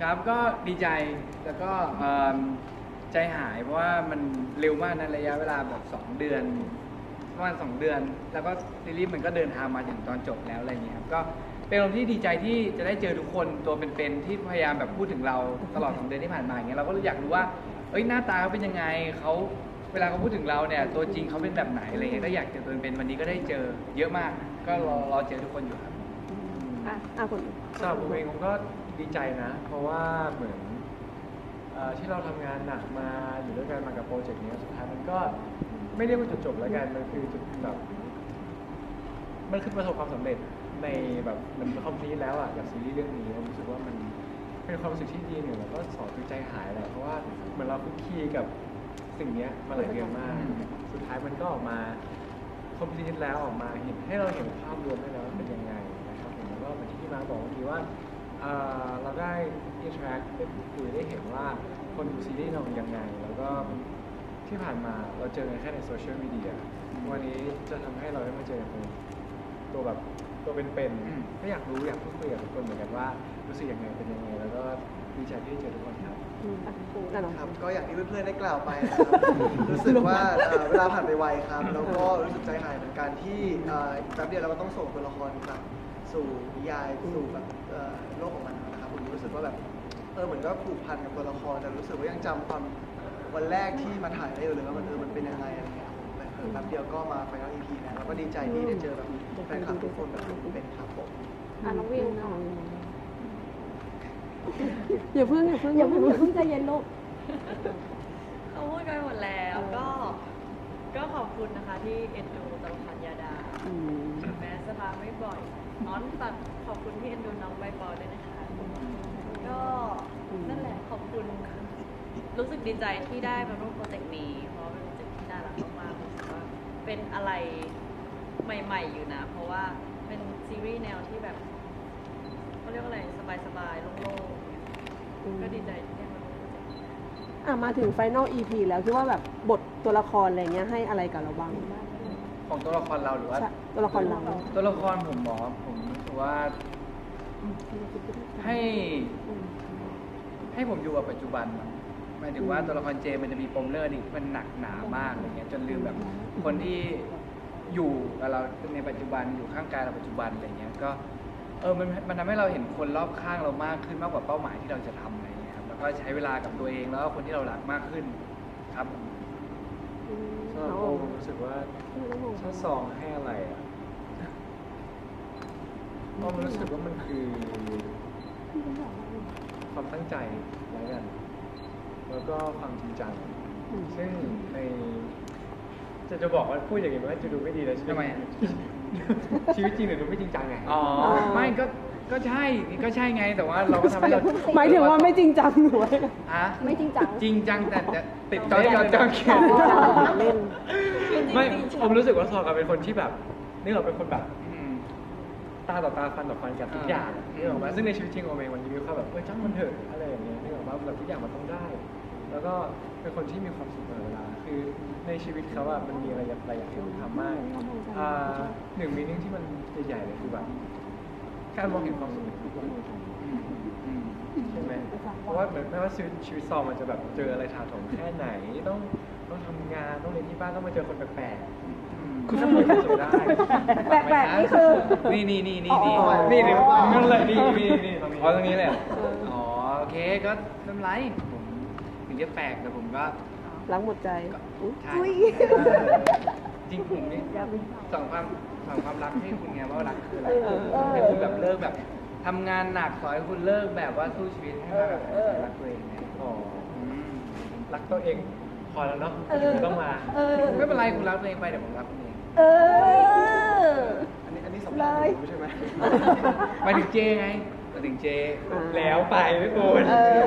ครับก็ดีใจแล้วก็เอิ่มใจหายเพราะว่ามันเร็วมากนะระยะเวลาแบบ2เดือนประมาณ2เดือน แล้วก็ซีรีส์มันก็เดินทางมาถึงตอนจบแล้วอะไรอย่างเงี้ยครับก็เป็นอารมณ์ที่ดีใจที่จะได้เจอทุกคนตัวเป็นๆที่พยายามแบบพูดถึงเราตลอด2เดือนที่ผ่านมาอย่างเงี้ยเราก็อยากรู้ว่าเอ้ยหน้าตาเขาเป็นยังไงเขาเวลาเขาพูดถึงเราเนี่ยตัวจริงเขาเป็นแบบไหนอะไรเงี้ยก็อยากเจอตัวเป็นๆวันนี้ก็ได้เจอเยอะมาก ก็รอรอเจอทุกคนอยู่ครับ อะอะคุณ สำหรับผมเองผมก็ ดีใจนะ เพราะว่าเหมือนเอ่อที่เราทำงานหนักมาอยู่ด้วยกันมากับโปรเจกต์นี้สุดท้ายมันก็ไม่เรียกว่าจุดจบแล้วกันมันคือจุดแบบมันคือประสบความสำเร็จในแบบมันคอมพลีทแล้วอะกับซีรีส์เรื่องนี้ผมรู้สึกว่ามันเป็นความรู้สึกที่ดีหนึ่งแล้วก็สอนคือใจหายแหละเพราะว่าเหมือนเราคุกคีกับสิ่งเนี้ยมาหลายเดือนมาก สุดท้ายมันก็ออกมาคอมพลีทแล้วออกมาเห็นให้เราเห็นภาพรวมได้แล้วว่าเป็นยังไงนะครับผมแล้วก็เหมือนที่พี่มาร์คบอกเมื่อกี้ว่า เอ่อเราได้อิน r ท c t ได้พูดคุยได้เห็นว่าคนดูซีรีส์เรายังไง แล้วก็ที่ผ่านมาเราเจอกันแค่ในโซเชียลมีเดียวันนี้จะทำให้เราได้มาเจอกันเป็นตัวแบบตัวเป็นอืมๆก็อยากรู้อยากพูดคุยกับทุกคนเหมือนกันว่ารู้สึกยังไงเป็นยังไง แล้วก็ดีใจที่ได้เจอทุกคนครับอืมอะน้อง ครับก็อย่างที่เพื่อนๆได้กล่าวไปนะครับ รู้สึกว่าเอ่อเวลาผ่านไปไวครับ แล้วก็รู้สึกใจหายเหมือนกันที่เอ่ออีกแป๊บเดียวเราก็ต้องส่งตัวละครกลับ สู่นิยายสู่แบบเอ่อโลกของมันนะครับผมรู้สึกว่าแบบเออเหมือนก็ผูกพันกับตัวละครแต่รู้สึกว่ายังจำความวันแรกที่มาถ่ายได้อยู่เลยว่ามันเออมันเป็นยังไงอะไรเงี้ยครับผมแบบเออแป๊บเดียวก็มาไฟนอลอีพีแล้วแล้วก็ดีใจที่ได้เจอแบบแฟนคลับทุกคนแบบเป็นครับผม อะน้องวิวค่ะอย่าเพิ่งอย่าเพิ่งอย่าเพิ่งอย่าเพิ่งใจเย็นลูก เขาพูดกันหมดแล้วก็ ก็ขอบคุณนะคะที่เอ็นดูตัวละครยาดา อืมถึงแม้จะมาไม่บ่อย น้อนตัดขอบคุณที่เอ็นดูน้องใบปอด้วยนะคะ ก็นั่นแหละขอบคุณ รู้สึกดีใจที่ได้มาร่วมโปรเจกต์นี้เพราะเป็นโปรเจกต์ที่น่ารักมากๆรู้สึกว่าเป็นอะไรใหม่ ๆ อยู่นะ เพราะว่าเป็นซีรีส์แนวที่แบบเขาเรียกว่าอะไรสบายๆโล่งๆก็ดีใจที่ได้มาร่วมโปรเจกต์นี้อะมาถึงไฟนอล EP แล้วคิดว่าแบบบทตัวละครอะไรเงี้ยให้อะไรกับเราบ้าง ของตัวละครเราหรือว่า ใช่ตัวละครเรา ตัวละครผมหมอผมรู้สึกว่าให้ ให้ผมอยู่กับปัจจุบันมั้งหมายถึงว่าตัวละครเจมันจะมีปมเรื่องอดีตที่มันหนักหนามากอะไรเงี้ยจนลืมแบบคนที่อยู่กับเราในปัจจุบันอยู่ข้างกายเราปัจจุบันอะไรเงี้ยก็เออมันมันทำให้เราเห็นคนรอบข้างเรามากขึ้นมากกว่าเป้าหมายที่เราจะทำอะไรเงี้ยครับแล้วก็ใช้เวลากับตัวเองแล้วก็คนที่เรารักมากขึ้นครับ สำหรับโอมรู้สึกว่าถ้าซองให้อะไรอะโอมรู้สึกว่ามันคือความตั้งใจแล้วกัน แล้วก็ความจริงจังอืมซึ่งในจะจะบอกว่าพูดอย่างนี้มันก็จะดูไม่ดีเลยใช่ไหมทำไมอะ ชีวิตจริงเนี่ยดูไม่จริงจังไง อ๋อ ไม่ก็ ก็ใช่ก็ใช่ไงแต่ว่าเราก็ทำให้เราหมายถึงว่าไม่จริงจังหนูฮะไม่จริงจังจริงจังแต่แต่ติดจอจอจอเขียนเล่นไม่ผมรู้สึกว่าซอกันเป็นคนที่แบบนี่เราเป็นคนแบบอืมตาต่อตาฟันต่อฟันกับทุกอ่าอย่างนี่ออกมาซึ่งในชีวิตจริงโอเองมันจะมีความแบบเออช่างมันเถอะอะไรอย่างเงี้ยนี่ออกมาแบบทุกอย่างมันต้องได้ แล้วก็เป็นคนที่มีความสุขตลอดเวลาคือในชีวิตเขาอะมันมีอะไรหลายอย่างที่ต้องทำมากอ่าหนึ่งมีนิ่งที่มันใหญ่ๆเลยคือแบบ การมองเห็นความสุขในทุกวันอืมอืมใช่ไหมเพราะว่าเหมือนไม่ว่าชีวิตชีวิตซอมมันจะแบบเจออะไรถาโถมแค่ไหนต้องต้องทำงานต้องเรียนที่บ้านต้องมาเจอคนแปลกอืมๆคุณก็ควรจะเจอได้แปลกๆนี่คือ นี่นี่นี่นี่นี่อ๋อนี่นี่นั่นเลยนี่นี่นี่ตรงนี้อ๋อตรงนี้เลยเหรออ๋อโอเคก็ไม่เป็นไรผมถึงจะแปลกแต่ผมก็ล้างหมดใจอุ๊ยใช่ จริงผมนี่สอนความสอนความรักให้คุณไงว่ารักคืออะไรเออให้คุณแบบเลิกแบบทำงานหนักสอนให้คุณเลิกแบบว่าสู้ชีวิตให้มาแบบรักตัวเองไงอ๋ออืมรักตัวเองพอแล้วเนาะเออไม่ต้องมาเออ ไม่เป็นไรคุณรักตัวเองไปเดี๋ยวผมรักคุณเองเออ อันนี้อันนี้สำเลคัญยใช่ไหมหมายถึงเจไงหมายถึงเจแล้วไปพี่ปูนเออ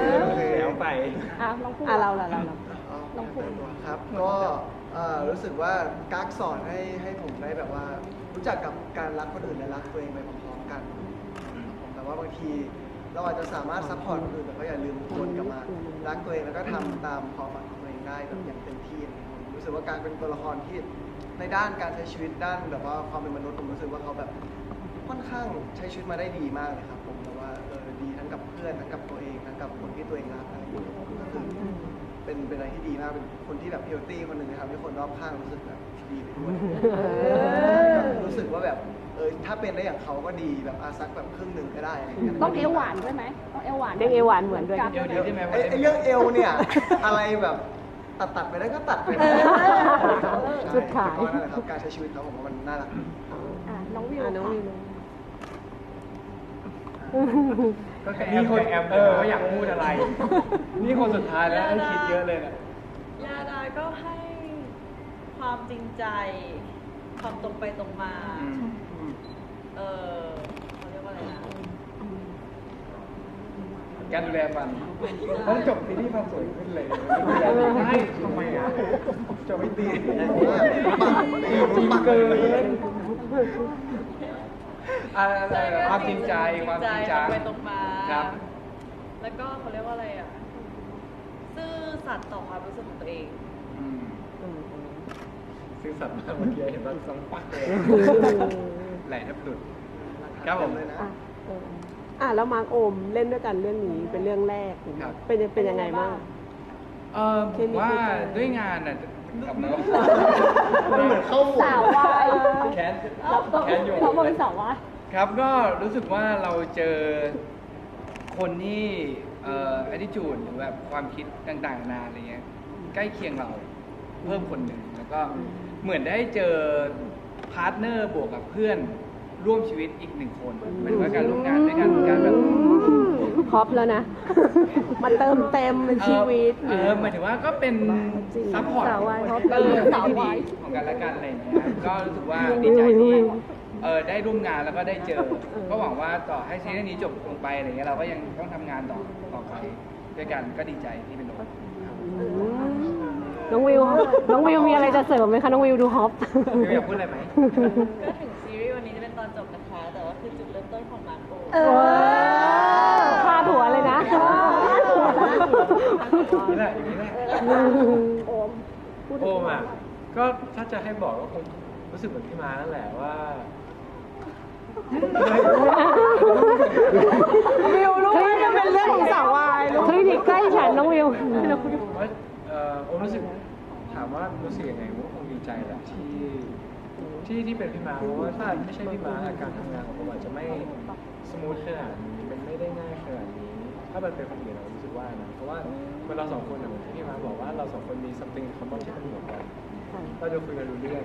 แล้วไป อะลองพูดอะเราล่ะเราเราลองพูด ครับ ก็ เอ่อรู้สึกว่ากักสอนให้ให้ผมได้แบบว่า รู้จักกับการรักคนอื่นและรักตัวเองไปพร้อมๆกันครับผมแต่ว่าบางทีเราอาจจะสามารถซัพพอร์ตคนอื่นแต่ก็อย่าลืมวนกลับมารักตัวเองแล้วก็ทำตามความฝันของตัวเองได้แบบอย่างเต็มที่นะครับผมรู้สึกว่าการเป็นตัวละครที่ในด้านการใช้ชีวิตด้านแบบว่าความเป็นมนุษย์ผมรู้สึกว่าเขาแบบค่อนข้างใช้ชีวิตมาได้ดีมากเลยครับผมแต่ว่าเออดีทั้งกับเพื่อนทั้งกับตัวเองทั้งกับคนที่ตัวเองรักอะไรอย่างเงี้ยก็คือ เป็นเป็นอะไรที่ดีมาก เป็นคนที่แบบเฮลตี้คนหนึ่งนะครับที่คนรอบข้างรู้สึกแบบดีไปด้วยรู้สึกว่าแบบเออถ้าเป็นได้อย่างเขาก็ดีแบบอาซักแบบครึ่งหนึ่งก็ได้อะไรอย่างเงี้ยต้องเอวหวานด้วยไหมต้องเอวหวานเรียกเอวหวานเหมือนด้วย เดี๋ยวเดี๋ยวได้ไหมไอ้ไอ้เรื่องเอวเนี่ย อะไรแบบตัดตัดไปได้ก็ตัดไปเลยจุดขาย ก็นั่นแหละครับการใช้ชีวิตเขาผมว่ามันน่ารัก อะน้องวิวอะน้องวิว ก็แค่นี่คนแอมเออว่าอยากพูดอะไร นี่คนสุดท้ายแล้วให้คิดเยอะเลยนะยาดาก็ให้ความจริงใจ ความตรงไปตรงมา เออเขาเรียกว่าอะไรนะการดูแลฟันแล้วจบซีรีส์ฟันสวยขึ้นเลยดูแลดีให้ทำไมอะจบไม่ดีจริงเกิน อะไรความจริงใจความจริงตจัรงงไปตรงมาครับ แล้วก็เขาเรียกว่าอะไรอะ ซื่อสัตย์ต่อความรู้สึกของตัวเองอืมซื้อสัตว์มาเมื่อกี้เห็นว่าสังปักเลยไหลแทบหลุดครับผมเลยนะอะเอออะแล้วมาร์กโอมเล่นด้วยกันเรื่องนี้เป็นเรื่องแรกครับเป็นเป็นยังไงบ้าง เออผมว่าด้วยงานอะกลับมามันเหมือนเข้าหมวดสาววายแคนเราต้องแคนอยู่เราเป็นสาววายครับก็รู้สึกว่าเราเจอคนที่เอ่อ attitude หรือแบบความคิดต่างๆนานาอะไรเงี้ยใกล้เคียงเราเพิ่มคนหนึ่งแล้วก็เหมือนได้เจอพาร์ทเนอร์บวกกับเพื่อนร่วมชีวิตอีกหนึ่งคนหมายถึงว่าการร่วมงานด้วยกันการแบบ ครอปแล้วนะ มาเติมเต็มเป็นชีวิตเออหมายถึงว่าก็เป็นจริงซัพพอร์ตสาววายเขาเออสาวที่ดีวายของกันและกันอะไรอย่างเงี้ยก็รู้สึกว่าดีใจที่เออได้ร่วมงานแล้วก็ได้เจอ ก็หวังว่าต่อให้ซีรีส์นี้จบลงไปอะไรเงี้ยเราก็ยังต้องทำงานต่อต่อไปด้วยกันก็ดีใจที่เป็นโอกาสอืมน้องวิว น้องวิวมีอะไรจะเสริมไหมคะ น้องวิวดูฮอป วิวอยากพูดอะไรไหม ก็ถึงซีรีส์วันนี้จะเป็นตอนจบนะคะ แต่ว่าคือจุดเริ่มต้นของมาร์โอ เออพาดหัวเลยนะ นี่แหละอย่างนี้แหละโอมพูดถึโองมอะก็ถ้าจะให้บอกก็คงรู้สึกเหมือนพี่มานั่นแหละว่า วิวรู้ไหมมันเป็นเรื่องของสาววายคลินิกใกล้ฉันน้องวิวว่าเอ่อโอมรู้สึกถามว่ารู้สึกยังไงโอมคงดีใจแหละที่ที่ที่เป็นพี่มาเพราะว่าถ้าไม่ใช่พี่มาการทำงานของผมอาจจะไม่สมูทขนาดนี้มันไม่ได้ง่ายขนาดนี้ ถ้ามันเป็นคนอื่นเรารู้สึกว่านะเพราะว่าเมื่อเราสองคนอะเหมือนที่พี่มาบอกว่าเราสองคนมี something in common ที่มันเหมือนกันเราจะคุยกันรู้เรื่อง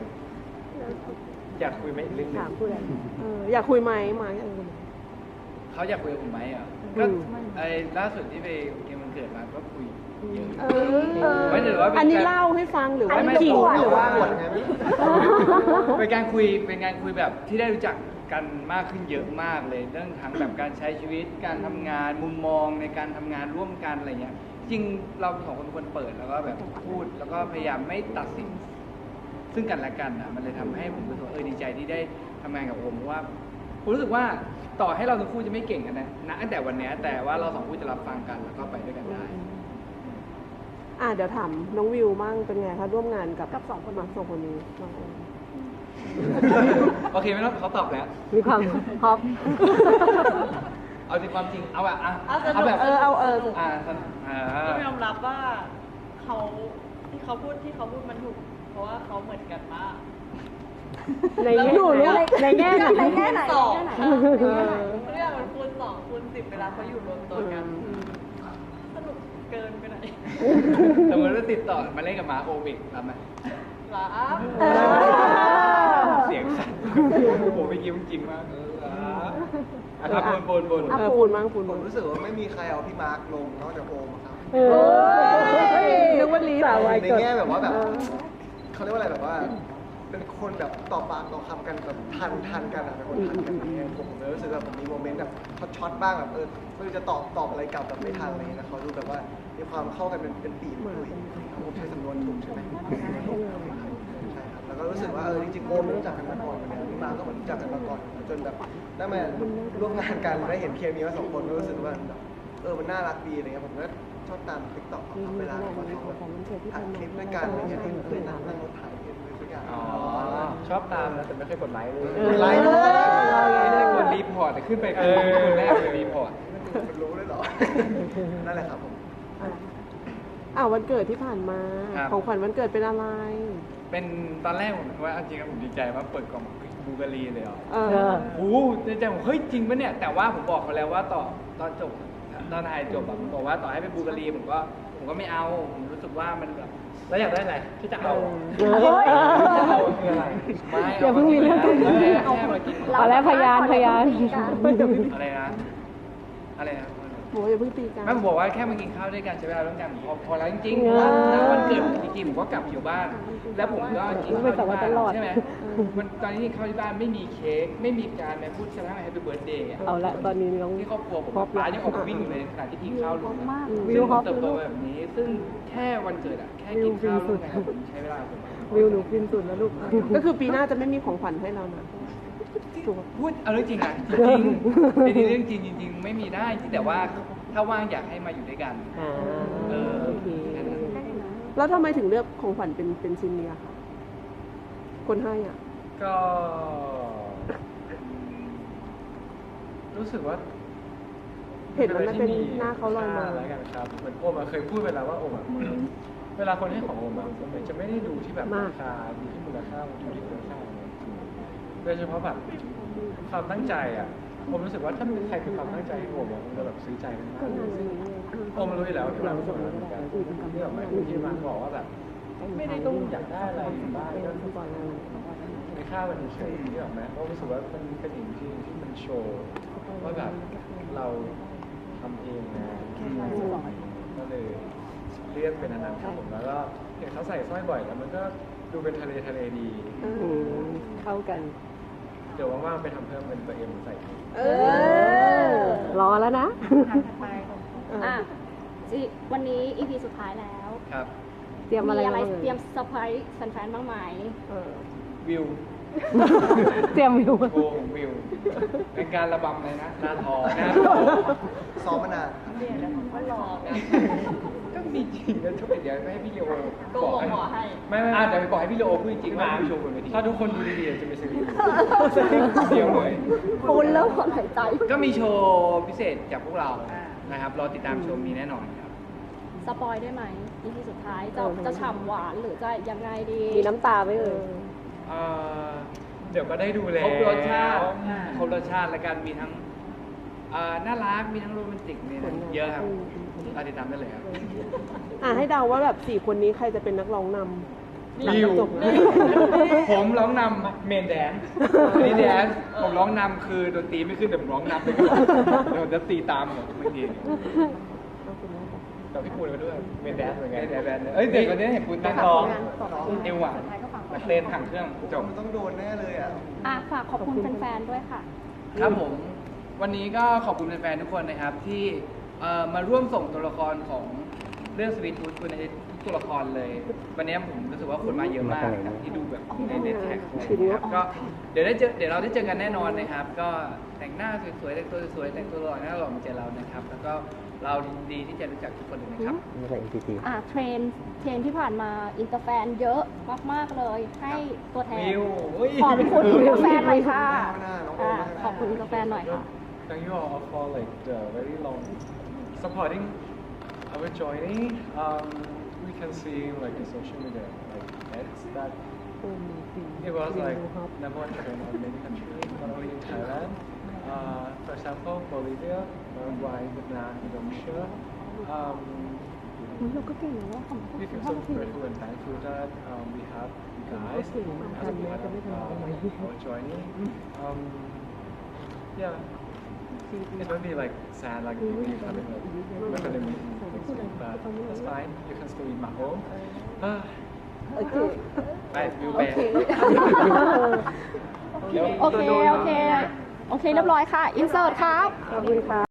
อยากคุยไหมอีกเรื่องหนึถามงพูดอะไรเอออยากคุยไหมมาเออเขาอยากคุยกับผมไหมอะอืก็มไอ้ล่าสุดที่ไปเกมมันเกิดมาก็คุยเยอะ เออไม่ถือว่าเป็น อันนี้การเล่าให้ฟังหรือว่าไม่ขิงไม่หรือว่าปวดไงไม่รู้เป็นการคุยเป็นการคุยแบบที่ได้รู้จัก กันมากขึ้นเยอะมากเลยเรื่องทั้งแบบการใช้ชีวิต การทำงานมุมมองในการทำงานร่วมกันอะไรเงี้ยจริงเราสองคนควรเปิดแล้วก็แบบพูด แล้วก็พยายามไม่ตัดสิน ซึ่งกันและกันอะมันเลยทำให้ผมรู้สึกว่าเออดีใจที่ได้ทำงานกับโอมเพราะว่าผมรู้สึกว่าต่อให้เราทั้งคู่จะไม่เก่งกันนะณตั้งแต่วันเนี้ยแต่ว่าเราสองคู่จะรับฟังกันแล้วก็ไปด้วยกันได้ อะเดี๋ยวถามน้องวิวมั่งเป็นไงคะร่วมงานกับกับสองคน มาสองคนนี้น้องโอม โอเคไม่ต้องเขาตอบแล้ว มีความฮอป เอาจริงความจริง เอาอะอะเอาสนุกเอาแบบเออเอาเออ อ่าอ่าต้องยอมรับว่าเขาที่เขาพูดที่เขาพูดมันถูก เพราะว่าเขาเหมือนกันมากในแง่หนูรู้ไหนในแง่ไหน ในแง่ไหน สองในแง่ไหนค่ะเออทุกอย่างมันคูณสองคูณสิบเวลาเขาอยู่รวมตัวกันสนุกเกินไปไหนอยสมมติว่าติดต่อมาเล่นกับหมาโอบิกทำไหมหรอ เออเสียงสั่นโอ้โหเมื่อกี้มันจริงมากเอออะอะบนบนบนอะปูนมั่งปูนผมั่มงรู้สึกว่าไม่มีใครเอาพี่มาร์คลงนอกจากโอมอะครับ เออนึกว่าลีสาววายในเกิด แง่แบบว่าแบบเขาเรียกว่าอะไรแบบว่า เป็นคนแบบต่อปากต่อคำกันแบบทันทันกันอะเป็นคนทันกันอะไรเงี้ยผมผมเลยรู้สึกว่าผมมีโมเมนต์แบบช็อตๆบ้างแบบเออไม่รู้จะตอบตอบอะไรกลับแบบไม่ทันอะไรเงี้ยนะเขาดูแบบว่ามีความเข้ากันเป็นเป็นปีเป็นคุยผมใช้สำนวนถูกใช่ไหมใช่ครับแล้ว ก็รู้สึกว่าเออจริงๆโอมรู้จักกันมาก่อนเหมือนกันพี่มาก็เหมือนรู้จักกันมาก่อนจนแบบได้มาร่วมงานกันได้เห็นเคมีว่าสองคนก็รู้สึกว่าแบบเออมันน่ารักดีอะไรเงี้ยผมก็ชอบตามติ๊กต็อกเขาเวลาเขาแบบถ่ายคลิปด้วยกันอะไรเงี้ยที่เคยนั่งนั่งรถถ่ายกันด้วยสักอย่างอ๋อชอบตามนะแต่ไม่เคยกดไลค์เลยไลฟ์ด้วยไม่ได้กดอนรีพอร์ตแต่ขึ้นไปเป็นคนแรกเลยรีพอร์ตมันรู้เลยเหรอนั่นแหละครับผมอะอ่าวันเกิดที่ผ่านมา ของขวัญวันเกิดเป็นอะไรเป็นตอนแรกผมว่าเอาจริงๆผมดีใจมากเปิดกล่องบูเกอรีเลยเหรอ เออ โอ้โหในใจผมเฮ้ยจริงปะเนี่ยแต่ว่าผมบอกเขาแล้วว่าต่อตอนจบตอนถ่ายจบอะผมบอกว่าต่อให้เป็นบูเกอรีผมก็ผมก็ไม่เอาผมรู้สึกว่ามันแบบแล้วอยากได้อะไรที่จะเอาเฮ้ยจะเอาคืออะไรไม่อย่าเพิ่งมีเรื่องกันแค่แค่มากินเอาแล้วพยานพยาน อะไรนะอะไรนะ บอกว่าอย่าเพิ่งตีกันไม่ผมบอกว่าแค่มากินข้าวด้วยกันใช้เวลาร่วมกันผมพอพอแล้วจริงๆเออเพราะว่าวันเกิดผมจริงๆผมก็กลับอยู่บ้าน แล้วผมก็กินข้าวที่บ้านใช่ไหมมันตอนนี้กินข้าวที่บ้านไม่มีเค้กไม่มีการมาพูดแสดงแฮปปี้เบิร์ดเดย์เอาละตอนนี้น้อง ที่ครอบครัวผมครอบครัว ป้ายังออกมาวิ่งอยู่ในขณะที่กินข้าวอยู่นะมากวิซึ่งวผครอมบเติบโตมาแบบนี้ ซึ่งแค่วันเกิดอะแค่กินข้าวร่วมกันกับผมใช้เวลาผม วิวหนูฟินสุดแล้วลูก ก็คือปีหน้าจะไม่มีของขวัญให้เรานะถูกปะ พูดเอาเรื่องจริงอะจริงๆเป็นเรื่องจริงจริง ๆ ไม่มีได้แต่ว่าถ้าว่างอยากให้มาอยู่ด้วยกันอ่าเออโอเคแล้วทำไมถึงเลือกของขวัญเป็นเป็นชิ้นนี้อะคะคนให้อะ ก็รู้สึกว่าเห็นแล้วมันเป็นอะไรที่หน้าเขาลอยมาค่แล้วกันครับเหมือนโอมอะเคยพูดไปแล้วว่าโอมอะเวลาคนให้ของโอมอะมันจะไม่ได้ดูที่แบบมากราคาดูที่มูลค่าดูที่คุณค่าเนี่ย โดยเฉพาะแบบความตั้งใจอะผมรู้สึกว่าถ้ามีใครมีความตั้งใจให้โอมอะผมจะแบบซื้อใจมันมากโอมรู้อยู่แล้วที่เราเป็นคนเหมือนกันที่แบบหมายถึงที่มาบอกว่าแบบไม่ได้ต้องอยากได้อะไรอยู่บ้านก็ในค่ามันเฉยๆที่แบบไหมเพราะรู้สึกว่ามันเป็นสิ่งที่ที่มันโชว์ว่าแบบเราทำเองนะก็เลยเลือกเป็นอันนั้นครับผมแล้วก็เห็นเขาใส่สร้อยบ่อยแล้วมันก็ดูเป็นทะเลทะเลดี เข้ากัน เดี๋ยวว่างๆไปทำเพิ่มเป็นตัวเอ็มใส่เออรอแล้วนะอะจิวันนี้ EP สุดท้ายแล้ว ครับ เตรียมอะไรมีอะไรบ้างเตรียมเซอร์ไพรส์แฟนๆบ้างไหมเออวิวเตรียมวิวโกงวิว เป็นการระบำเลยนะหน้าทองหน้าทองซ้อมมานานก็รอกันก็ มีจริงนะช่วยเดี๋ยวให้พี่เลโอโกงหมอให้ไม่ไม่อะเดี๋ยวบอกให้พี่เลโอพูดจริงๆมาโชว์บนเวทีถ้าทุกคนดูดีๆจะมีซีรีส์เดียวเลยปูนเริ่มถอนหายใจ ก็มีโชว์พิเศษจากพวกเราอ่านะครับรอติดตามชมมีแน่นอนครับสปอยได้ไหม EP สุดท้ายจะเออจะฉ่ำหวานหรือจะยังไงดีมีน้ำตาไหมเอ่ยเอ่อเดี๋ยวก็ได้ดูแล้ควรบรสชาติอ่าครบรสชาติและกันมีทั้ง อ่าน่ารักมีทั้งโรแมนติกมีทั้งเยอะครับรอติดตามได้เลยครับ อะให้เดาว่าแบบสี่คนนี้ใครจะเป็นนักร้องนำหลังจากจบ ผมร้องนำเมนแดนนี่แดนผมร้องนำคือดนตรีไม่ขึ้นแต่ผมร้องนำไปก่อนเดี๋ยวผมจะตีตามหมดเมื่อกี้กับพี่ปูนไปด้วยเมนแดนเหมือนกันแดนแดนเอ้ยเด็กวันนี้เห็นคุณเต้นร้องเอวหวานเต้นถังเครื่องจบมันต้องโดนแน่เลยอะ อะฝากขอบคุณแฟนๆด้วยค่ะ ครับผม วันนี้ก็ขอบคุณแฟนๆทุกคนนะครับที่เอ่อมาร่วมส่งตัวละครของเรื่องสวีทฟูดคุณในทุกตัวละครเลย วันนี้ผมรู้สึกว่าคนมาเยอะมากครับที่ดูแบบในเน็ตแท็กนะครับก็เดี๋ยวได้เจอเดี๋ยวเราได้เจอกันแน่นอนนะครับ ก็แต่งหน้าสวยๆแต่งตัวสวยๆแต่งตัวหล่อหน้าหล่อมาเจอเรานะครับ แล้วก็เรายินดีที่จะรู้จักทุกคนเลยนะครับอะเทรนเทรนที่ผ่านมาอินเตอร์แฟนเยอะมากๆเลย ให้ตัวแทนวิวเฮ้ยขอบคุณอินเตอร์แฟนหน่อยค่ะหน้าน้องโออะมนะขอบคุณอินเตอร์แฟนหน่อยค่ะ thank you all for like the very long supporting our journey. Um, we can see like the social media like ads that it was like number one trend on many countries, not only in Thailand. Uh, for example, Bolivia, Uruguay, Vietnam, Indonesia. Um, we feel so grateful and thankful that um, we have you guys as a part of uh, our journey. Um, yeah. It might be like sad, like we having like we're gonna meet next week, but that's fine. You can still eat my home. Ah, โอเคไปวิวไปโอเค โอเค โอเค เรียบร้อยค่ะ อินเสิร์ตครับ ขอบคุณค่ะ